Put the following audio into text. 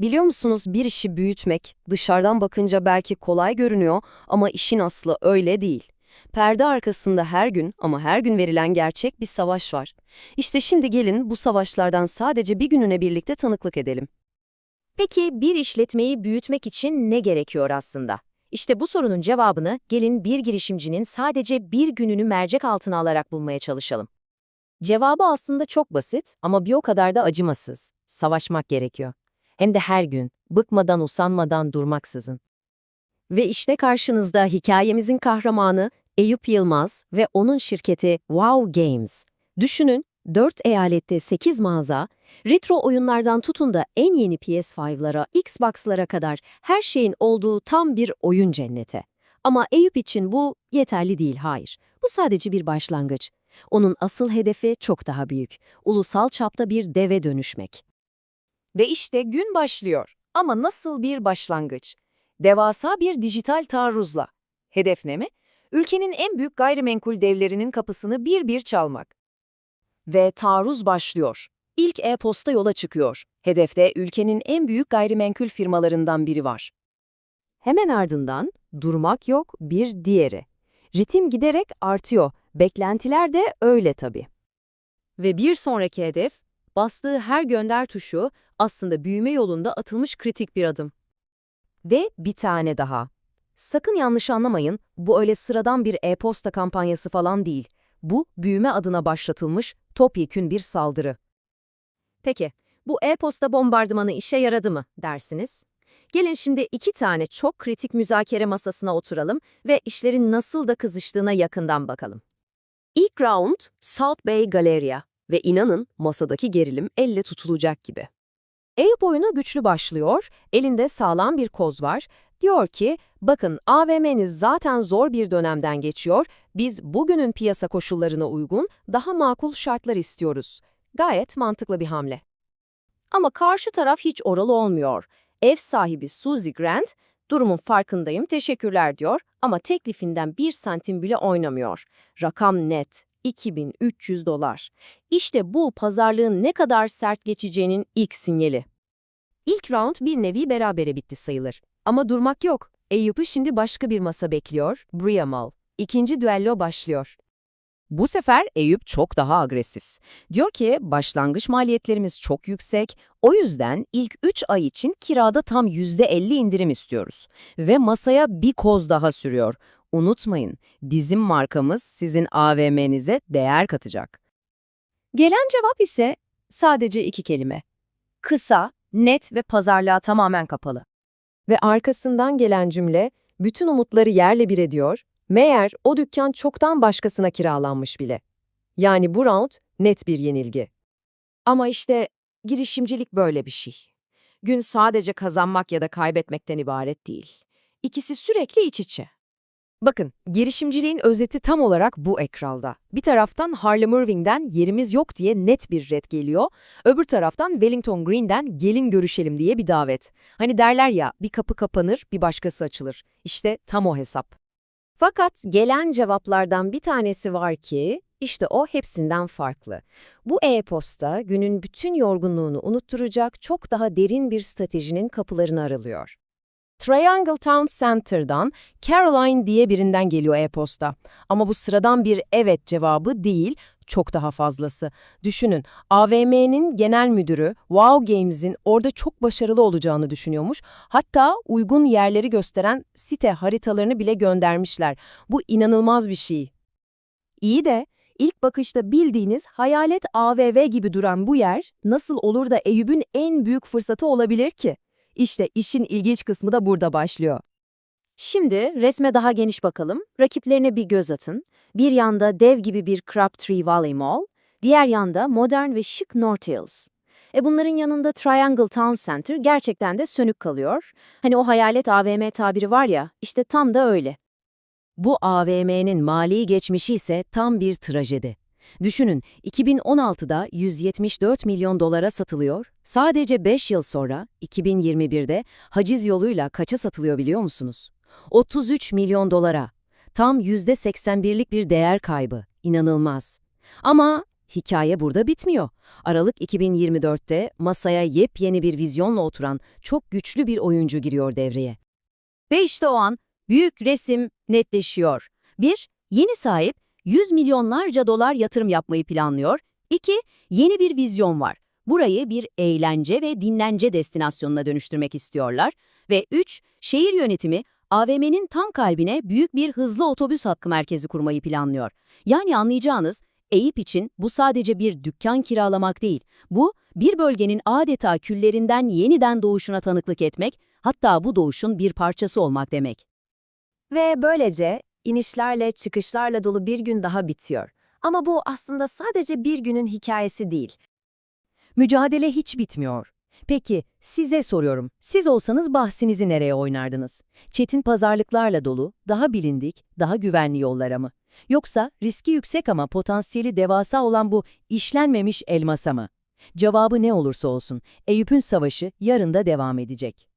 Biliyor musunuz bir işi büyütmek dışarıdan bakınca belki kolay görünüyor ama işin aslı öyle değil. Perde arkasında her gün ama her gün verilen gerçek bir savaş var. İşte şimdi gelin bu savaşlardan sadece bir gününe birlikte tanıklık edelim. Peki bir işletmeyi büyütmek için ne gerekiyor aslında? İşte bu sorunun cevabını gelin bir girişimcinin sadece bir gününü mercek altına alarak bulmaya çalışalım. Cevabı aslında çok basit ama bir o kadar da acımasız. Savaşmak gerekiyor. Hem de her gün, bıkmadan usanmadan durmaksızın. Ve işte karşınızda hikayemizin kahramanı Eyüp Yılmaz ve onun şirketi Wow Games. Düşünün, 4 eyalette 8 mağaza, retro oyunlardan tutun da en yeni PS5'lara, Xbox'lara kadar her şeyin olduğu tam bir oyun cenneti. Ama Eyüp için bu yeterli değil, hayır. Bu sadece bir başlangıç. Onun asıl hedefi çok daha büyük. Ulusal çapta bir deve dönüşmek. Ve işte gün başlıyor. Ama nasıl bir başlangıç? Devasa bir dijital taarruzla. Hedef ne mi? Ülkenin en büyük gayrimenkul devlerinin kapısını bir bir çalmak. Ve taarruz başlıyor. İlk e-posta yola çıkıyor. Hedefte ülkenin en büyük gayrimenkul firmalarından biri var. Hemen ardından durmak yok bir diğeri. Ritim giderek artıyor. Beklentiler de öyle tabii. Ve bir sonraki hedef, bastığı her gönder tuşu aslında büyüme yolunda atılmış kritik bir adım. Ve bir tane daha. Sakın yanlış anlamayın, bu öyle sıradan bir e-posta kampanyası falan değil. Bu, büyüme adına başlatılmış topyekün bir saldırı. Peki, bu e-posta bombardımanı işe yaradı mı dersiniz? Gelin şimdi iki tane çok kritik müzakere masasına oturalım ve işlerin nasıl da kızıştığına yakından bakalım. İlk round, South Bay Galleria ve inanın masadaki gerilim elle tutulacak gibi. Eyüp oyunu güçlü başlıyor, elinde sağlam bir koz var. Diyor ki, bakın AVM'niz zaten zor bir dönemden geçiyor, biz bugünün piyasa koşullarına uygun daha makul şartlar istiyoruz. Gayet mantıklı bir hamle. Ama karşı taraf hiç oralı olmuyor. Ev sahibi Suzy Grant, durumun farkındayım teşekkürler diyor ama teklifinden bir santim bile oynamıyor. Rakam net, 2300 dolar. İşte bu pazarlığın ne kadar sert geçeceğinin ilk sinyali. İlk round bir nevi berabere bitti sayılır. Ama durmak yok. Eyüp'ü şimdi başka bir masa bekliyor, Briamal. İkinci düello başlıyor. Bu sefer Eyüp çok daha agresif. Diyor ki başlangıç maliyetlerimiz çok yüksek, o yüzden ilk 3 ay için kirada tam %50 indirim istiyoruz. Ve masaya bir koz daha sürüyor. Unutmayın, bizim markamız sizin AVM'nize değer katacak. Gelen cevap ise sadece iki kelime. Kısa, net ve pazarlığa tamamen kapalı. Ve arkasından gelen cümle bütün umutları yerle bir ediyor, meğer o dükkan çoktan başkasına kiralanmış bile. Yani bu round net bir yenilgi. Ama işte girişimcilik böyle bir şey. Gün sadece kazanmak ya da kaybetmekten ibaret değil. İkisi sürekli iç içe. Bakın, girişimciliğin özeti tam olarak bu ekranda. Bir taraftan Harlem Irving'den yerimiz yok diye net bir red geliyor, öbür taraftan Wellington Green'den gelin görüşelim diye bir davet. Hani derler ya, bir kapı kapanır, bir başkası açılır. İşte tam o hesap. Fakat gelen cevaplardan bir tanesi var ki, işte o hepsinden farklı. Bu e-posta günün bütün yorgunluğunu unutturacak çok daha derin bir stratejinin kapılarını aralıyor. Triangle Town Center'dan Caroline diye birinden geliyor e-posta. Ama bu sıradan bir evet cevabı değil, çok daha fazlası. Düşünün, AVM'nin genel müdürü Wow Games'in orada çok başarılı olacağını düşünüyormuş. Hatta uygun yerleri gösteren site haritalarını bile göndermişler. Bu inanılmaz bir şey. İyi de ilk bakışta bildiğiniz hayalet AVV gibi duran bu yer nasıl olur da Eyüp'ün en büyük fırsatı olabilir ki? İşte işin ilginç kısmı da burada başlıyor. Şimdi resme daha geniş bakalım, rakiplerine bir göz atın. Bir yanda dev gibi bir Crabtree Valley Mall, diğer yanda modern ve şık North Hills. E bunların yanında Triangle Town Center gerçekten de sönük kalıyor. Hani o hayalet AVM tabiri var ya, işte tam da öyle. Bu AVM'nin mali geçmişi ise tam bir trajedi. Düşünün, 2016'da 174 milyon dolara satılıyor, sadece 5 yıl sonra 2021'de haciz yoluyla kaça satılıyor biliyor musunuz? 33 milyon dolara. Tam %81'lik bir değer kaybı. İnanılmaz. Ama hikaye burada bitmiyor. Aralık 2024'te masaya yepyeni bir vizyonla oturan çok güçlü bir oyuncu giriyor devreye. Ve işte o an büyük resim netleşiyor. 1. Yeni sahip 100 milyonlarca dolar yatırım yapmayı planlıyor. 2. Yeni bir vizyon var. Burayı bir eğlence ve dinlence destinasyonuna dönüştürmek istiyorlar. Ve 3. Şehir yönetimi AVM'nin tam kalbine büyük bir hızlı otobüs hattı merkezi kurmayı planlıyor. Yani anlayacağınız Eyüp için bu sadece bir dükkan kiralamak değil. Bu, bir bölgenin adeta küllerinden yeniden doğuşuna tanıklık etmek, hatta bu doğuşun bir parçası olmak demek. Ve böylece inişlerle çıkışlarla dolu bir gün daha bitiyor. Ama bu aslında sadece bir günün hikayesi değil. Mücadele hiç bitmiyor. Peki, size soruyorum. Siz olsanız bahsinizi nereye oynardınız? Çetin pazarlıklarla dolu, daha bilindik, daha güvenli yollara mı? Yoksa riski yüksek ama potansiyeli devasa olan bu işlenmemiş elmasa mı? Cevabı ne olursa olsun, Eyüp'ün savaşı yarın da devam edecek.